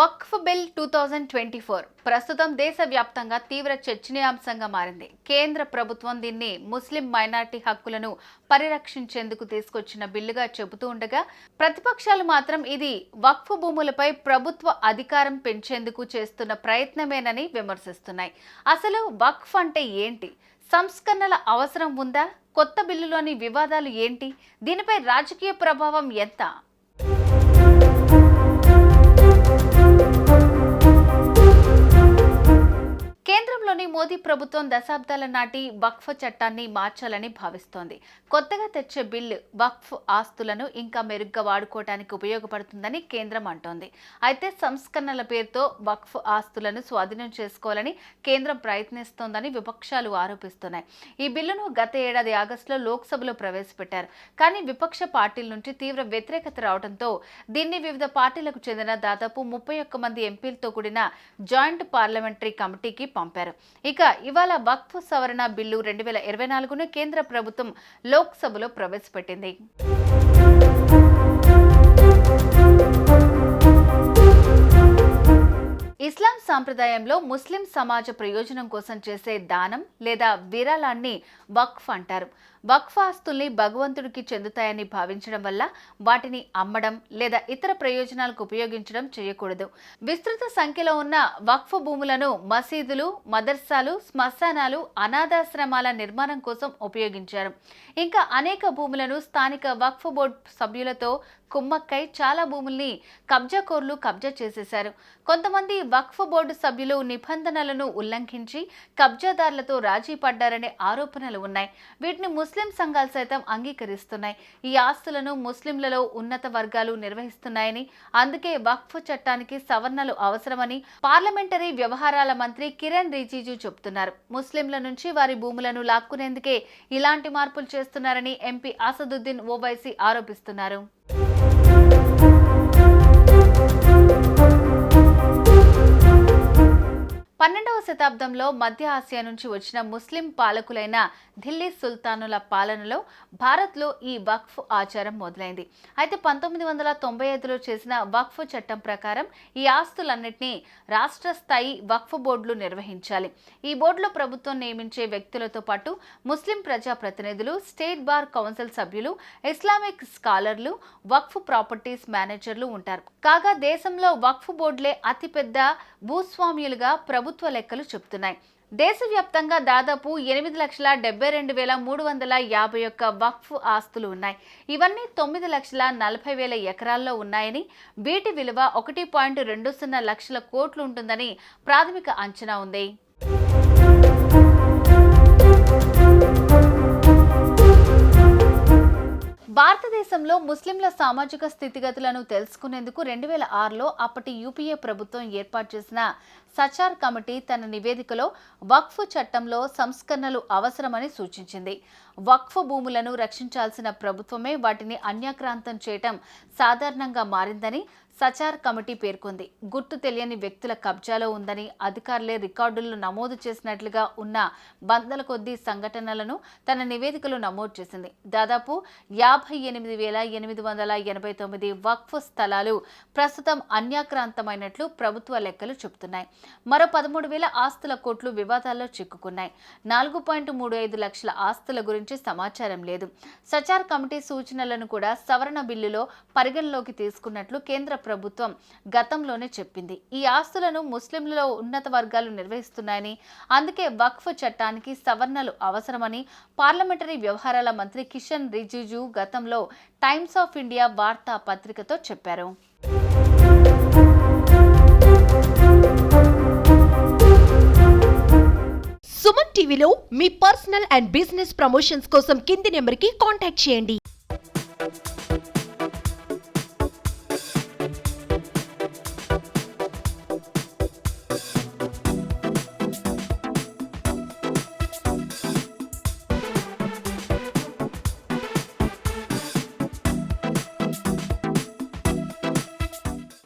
Waqf bill two thousand twenty four ప్రస్తుతం దేశవ్యాప్తంగా తీవ్ర చర్చనీయాంశంగా మారింది. కేంద్ర ప్రభుత్వం దీన్ని ముస్లిం మైనార్టీ హక్కులను పరిరక్షించేందుకు తీసుకొచ్చిన బిల్లుగా చెబుతూ ఉండగా ప్రతిపక్షాలు మాత్రం ఇది వక్ఫ్ భూములపై ప్రభుత్వ అధికారం పెంచేందుకు చేస్తున్న ప్రయత్నమేనని విమర్శిస్తున్నాయి. అసలు వక్ఫ్ అంటే ఏంటి? సంస్కరణల అవసరం ఉందా? కొత్త బిల్లులోని వివాదాలు ఏంటి? దీనిపై రాజకీయ ప్రభావం ఎంత? కేంద్రంలోని మోదీ ప్రభుత్వం దశాబ్దాల నాటి వక్ఫ్ చట్టాన్ని మార్చాలని భావిస్తోంది. కొత్తగా తెచ్చే బిల్లు వక్ఫ్ ఆస్తులను ఇంకా మెరుగ్గా వాడుకోవటానికి ఉపయోగపడుతుందని కేంద్రం అంటోంది. అయితే సంస్కరణల పేరుతో వక్ఫ్ ఆస్తులను స్వాధీనం చేసుకోవాలని కేంద్రం ప్రయత్నిస్తోందని విపక్షాలు ఆరోపిస్తున్నాయి. ఈ బిల్లును గత ఏడాది ఆగస్టులో లోక్సభలో ప్రవేశపెట్టారు. కానీ విపక్ష పార్టీల నుంచి తీవ్ర వ్యతిరేకత రావడంతో దీన్ని వివిధ పార్టీలకు చెందిన దాదాపు ముప్పై ఒక్క మంది ఎంపీలతో కూడిన జాయింట్ పార్లమెంటరీ కమిటీకి పంపారు. ఇక ఇవాళ వక్ఫ్ సవరణ బిల్లు రెండు వేల ఇరవై నాలుగును కేంద్ర ప్రభుత్వం లోక్సభలో ప్రవేశపెట్టింది. ఇస్లాం సాంప్రదాయంలో ముస్లిం సమాజ ప్రయోజనం కోసం చేసే దానం లేదా విరాళాన్ని వక్ఫ్ అంటారు. వక్ఫ్ ఆస్తుల్ని భగవంతుడికి చెందుతాయని భావించడం వల్ల వాటిని అమ్మడం లేదా ఇతర ప్రయోజనాలకు ఉపయోగించడం చేయకూడదు. విస్తృత సంఖ్యలో ఉన్న వక్ఫ్ భూములను మసీదులు మదర్సాలు శ్మశానాలు అనాథాశ్రమాల నిర్మాణం కోసం ఉపయోగించారు. ఇంకా అనేక భూములను స్థానిక వక్ఫ్ బోర్డు సభ్యులతో కుమ్మక్కై చాలా భూముల్ని కబ్జాకోర్లు కబ్జా చేసేశారు. కొంతమంది వక్ఫ్ బోర్డు సభ్యులు నిబంధనలను ఉల్లంఘించి కబ్జాదారులతో రాజీ పడ్డారనే ఆరోపణలు ఉన్నాయి. వీటిని ముస్లిం సంఘాలు సైతం అంగీకరిస్తున్నాయి. ఈ ఆస్తులను ముస్లింలలో ఉన్నత వర్గాలు నిర్వహిస్తున్నాయని అందుకే వక్ఫ్ చట్టానికి సవరణలు అవసరమని పార్లమెంటరీ వ్యవహారాల మంత్రి కిరణ్ రిజిజు చెబుతున్నారు. ముస్లింల నుంచి వారి భూములను లాక్కునేందుకే ఇలాంటి మార్పులు చేస్తున్నారని ఎంపీ అసదుద్దీన్ ఓవైసీ ఆరోపిస్తున్నారు. పన్నెండవ శతాబ్దంలో మధ్య ఆసియా నుంచి వచ్చిన ముస్లిం పాలకులైన ఢిల్లీ సుల్తానుల పాలనలో భారత్లో ఈ వక్ఫ్ ఆచారం మొదలైంది. అయితే పంతొమ్మిది వందల తొంభై ఐదులో చేసిన వక్ఫ్ చట్టం ప్రకారం ఈ ఆస్తులన్నింటినీ రాష్ట్ర స్థాయి వక్ఫ్ బోర్డులు నిర్వహించాలి. ఈ బోర్డులో ప్రభుత్వం నియమించే వ్యక్తులతో పాటు ముస్లిం ప్రజా ప్రతినిధులు స్టేట్ బార్ కౌన్సిల్ సభ్యులు ఇస్లామిక్ స్కాలర్లు వక్ఫ్ ప్రాపర్టీస్ మేనేజర్లు ఉంటారు. కాగా దేశంలో వక్ఫ్ బోర్డులే అతిపెద్ద భూస్వామ్యులుగా ప్రభుత్వ లెక్కలు చెబుతున్నాయి దేశవ్యాప్తంగా దాదాపు ఎనిమిది లక్షల డెబ్బై రెండు వేల మూడు వందల యాభై ఒక్క వక్ఫ్ ఆస్తులు ఉన్నాయి. ఇవన్నీ తొమ్మిది లక్షల నలభై వేల ఎకరాల్లో ఉన్నాయని వీటి విలువ ఒకటి పాయింట్ రెండు సున్నా లక్షల కోట్లు ఉంటుందని ప్రాథమిక అంచనా ఉంది. భారతదేశంలో ముస్లింల సామాజిక స్థితిగతులను తెలుసుకునేందుకు రెండు వేల ఆరులో అప్పటి యూపీఏ ప్రభుత్వం ఏర్పాటు చేసిన సచార్ కమిటీ తన నివేదికలో వక్ఫ్ చట్టంలో సంస్కరణలు అవసరమని సూచించింది. వక్ఫ్ భూములను రక్షించాల్సిన ప్రభుత్వమే వాటిని అన్యాక్రాంతం చేయటం సాధారణంగా మారిందని సచార్ కమిటీ పేర్కొంది. గుర్తు తెలియని వ్యక్తుల కబ్జాలో ఉందని అధికారులే రికార్డుల్లో నమోదు చేసినట్లుగా ఉన్న వందల కొద్దీ సంఘటనలను తన నివేదికలో నమోదు చేసింది. దాదాపు యాభై ఎనిమిది వేల ఎనిమిది వందల ఎనభై తొమ్మిది వక్ఫ్ స్థలాలు ప్రస్తుతం అన్యాక్రాంతమైనట్లు ప్రభుత్వ లెక్కలు చెబుతున్నాయి. మరో పదమూడు వేల ఆస్తుల కోట్లు వివాదాల్లో చిక్కుకున్నాయి. నాలుగు పాయింట్ మూడు ఐదు లక్షల ఆస్తుల గురించి సమాచారం లేదు. సచార్ కమిటీ సూచనలను కూడా సవరణ బిల్లులో పరిగణలోకి తీసుకున్నట్లు కేంద్ర ప్రభుత్వం గతంలోనే చెప్పింది. ఈ ఆస్తులను ముస్లింలలో ఉన్నత వర్గాలు నిర్వహిస్తున్నాయని అందుకే వక్ఫ్ చట్టానికి సవరణలు అవసరమని పార్లమెంటరీ వ్యవహారాల మంత్రి కిషన్ రిజిజు గతంలో టైమ్స్ ఆఫ్ ఇండియా వార్తా పత్రికతో చెప్పారు. సుమన్ టీవీలో మీ పర్సనల్ అండ్ బిజినెస్ ప్రమోషన్స్ కోసం కింది నెంబర్కి కాంటాక్ట్ చేయండి.